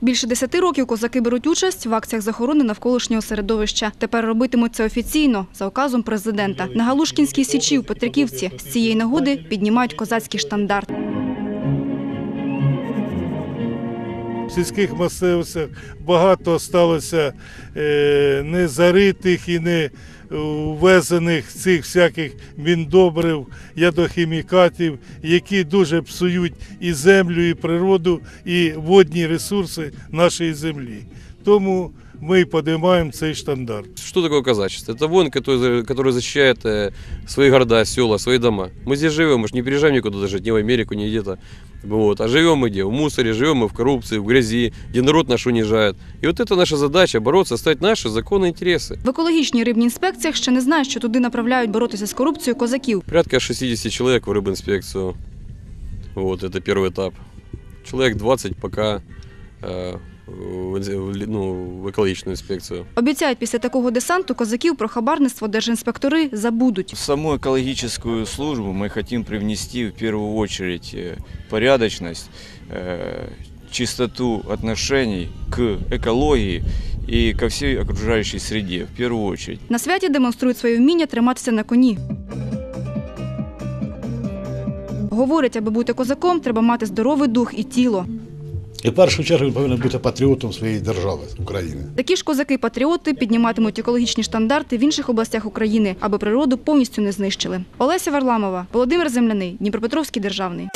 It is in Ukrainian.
Більше десяти років козаки беруть участь в акціях з охорони навколишнього середовища. Тепер робитимуть це офіційно за указом президента. На Галушкінській січі в Петриківці з цієї нагоди піднімають козацький штандарт. сільських місцевостях багато сталося е, не заритих і не ввезених цих всяких міндобрив, ядохімікатів, які дуже псують і землю, і природу, і водні ресурси нашої землі. Тому ми підіймаємо цей штандарт. Что такое казачество? Это воин, который, который защищает э, свои города, села, свои дома. Мы здесь живем, мы же не переезжаем никуда даже, ни в Америку, ни где-то. Вот. А живем мы где? В мусоре, живем мы в коррупции, в грязи, где народ наш унижает. И вот это наша задача, бороться, стать наши законные интересы. В екологічній рибній інспекціях ще не знають, що туди направляють боротися з корупцією козаків. Порядка 60 человек в рыбинспекцию. Вот, это первый этап. Человек 20 пока э, в, в- ну, в экологичную инспекцию. Обіцяють, після такого десанту козаків про хабарництво держінспектори забудуть. В саму экологическую службу мы хотим привнести в первую очередь э, порядочность, э, чистоту отношений к экологии и ко всей окружающей среде в первую очередь. На святі демонструють своє вміння триматися на коні. Говорять, аби бути козаком, треба мати здоровий дух і тіло. І в першу чергу він повинен бути патріотом своєї держави України. Такі ж козаки-патріоти підніматимуть екологічні стандарти в інших областях України, аби природу повністю не знищили. Олеся Варламова, Володимир Земляний, Дніпропетровський державний.